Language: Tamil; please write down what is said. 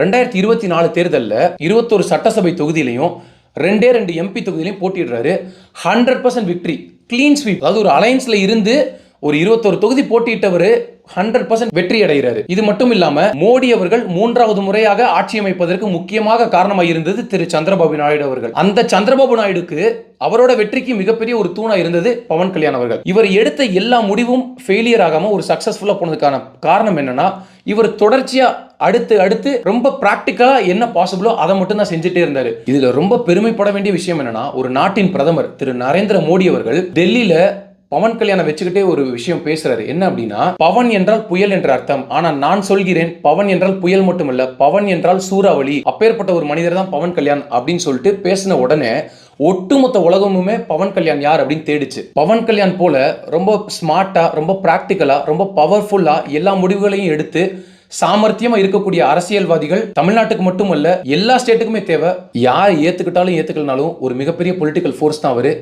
ரெண்டாயிரத்தி இருபத்தி நாலு தேர்தலில் இருபத்தொரு சட்டசபை தொகுதியிலையும் ரெண்டே ரெண்டு எம்பி தொகுதியிலையும் போட்டிடுறாரு hundred percent victory clean sweep அதாவது ஒரு அலையன்ஸில் இருந்து ஒரு இருபத்தொரு தொகுதி போட்டியிட்டவர் ஹண்ட்ரட் பர்சன்ட் வெற்றி அடைகிறாரு இது மட்டும் இல்லாம மோடி அவர்கள் மூன்றாவது முறையாக ஆட்சி அமைப்பதற்கு முக்கியமாக காரணமாக இருந்தது திரு சந்திரபாபு நாயுடு அவர்கள். அந்த சந்திரபாபு நாயுடுக்கு அவரோட வெற்றிக்கு மிகப்பெரிய ஒரு தூணா இருந்தது பவன் கல்யாண் அவர்கள். இவர் எடுத்த எல்லா முடிவும் ஃபெயிலியர் ஆகாம ஒரு சக்சஸ்ஃபுல்லா போனதுக்கான காரணம் என்னன்னா இவர் தொடர்ச்சியா அடுத்து அடுத்து ரொம்ப பிராக்டிக்கலா என்ன பாசிபிளோ அதை மட்டும் தான் செஞ்சுட்டே இருந்தாரு. இதுல ரொம்ப பெருமைப்பட வேண்டிய விஷயம் என்னன்னா ஒரு நாட்டின் பிரதமர் திரு நரேந்திர மோடி அவர்கள் டெல்லியில பவன் கல்யாணம் வச்சுக்கிட்டே ஒரு விஷயம் பேசுறாரு. என்ன அப்படின்னா பவன் என்றால் புயல் என்ற அர்த்தம். ஆனா நான் சொல்கிறேன் பவன் என்றால் புயல் மட்டுமல்ல பவன் என்றால் சூறாவளி. அப்பேற்பட்ட ஒரு மனிதர் தான் பவன் கல்யாண் அப்படின்னு சொல்லிட்டு பேசின உடனே ஒட்டுமொத்த உலகமுமே பவன் கல்யாண் யார் அப்படின்னு தேடிச்சு. பவன் கல்யாண் போல ரொம்ப ஸ்மார்ட்டா ரொம்ப பிராக்டிக்கலா ரொம்ப பவர்ஃபுல்லா எல்லா முடிவுகளையும் எடுத்து சாமர்த்தியமா இருக்கக்கூடிய அரசியல்வாதிகள் தமிழ்நாட்டுக்கு மட்டுமல்ல எல்லா ஸ்டேட்டுக்குமே தேவை. யார் ஏத்துக்கிட்டாலும் ஏத்துக்கலனாலும் ஒரு மிகப்பெரிய பொலிட்டிக்கல் ஃபோர்ஸ் தான் அவரு.